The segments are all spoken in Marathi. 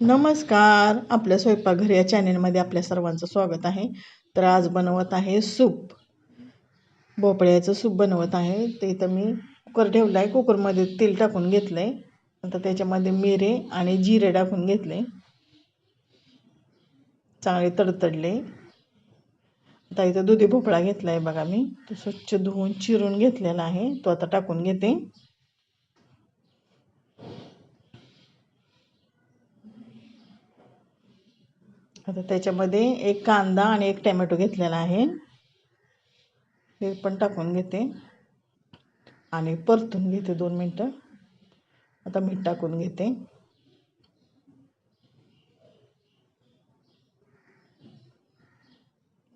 नमस्कार. आपल्या स्वयंपाकघर या चॅनेलमध्ये आपल्या सर्वांचं स्वागत आहे. तर आज बनवत आहे सूप. भोपळ्याचं सूप बनवत आहे. ते इथं मी कुकर ठेवलं आहे कुकरमध्ये तेल टाकून घेतलं आहे नंतर त्याच्यामध्ये मिरे आणि जिरे टाकून घेतले. चांगले तडतडले. आता इथं दुधी भोपळा घेतला आहे बघा मी. तो स्वच्छ धुवून चिरून घेतलेला आहे. तो आता टाकून घेते. आता त्याच्यामध्ये एक कांदा आणि एक टॅमॅटो घेतलेला आहे. हे पण टाकून घेते. आणि परतून घेते दोन मिनटं. आता मीठ टाकून घेते.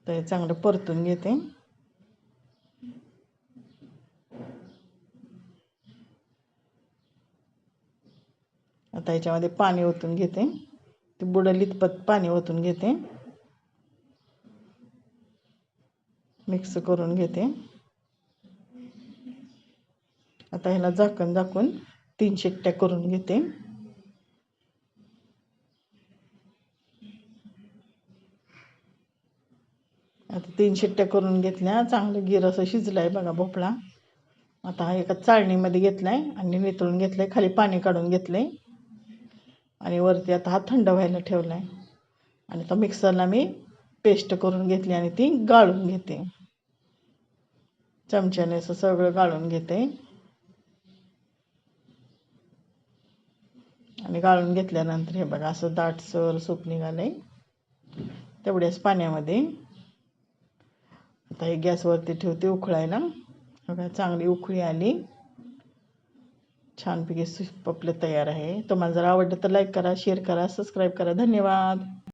तर चांगलं परतून घेते. आता याच्यामध्ये पाणी ओतून घेते. ते बुडलीत पत पाणी ओतून घेते. मिक्स करून घेते. आता ह्याला झाकण झाकून तीन शिट्ट्या करून घेते. आता तीन शिट्ट्या करून घेतल्या. चांगलं गिर असं शिजलं आहे बघा भोपळा. आता हा एका चाळणीमध्ये घेतलाय आहे आणि नितळून घेतलं आहे खाली पाणी काढून घेतलं आहे आणि वरती आता हा थंड व्हायला ठेवला आहे आणि आता मिक्सरला मी पेस्ट करून घेतली आणि ती गाळून घेते. चमच्याने असं सगळं गाळून घेते. आणि गाळून घेतल्यानंतर हे बघा असं दाटसर सूप निघालं आहे तेवढ्याच पाण्यामध्ये. आता हे गॅसवरती ठेवते उकळायला. बघा चांगली उकळी आली. छानपैकी सूप आपलं तयार आहे. तुम्हाला जर आवडलं तर लाईक करा शेअर करा सबस्क्राईब करा. धन्यवाद!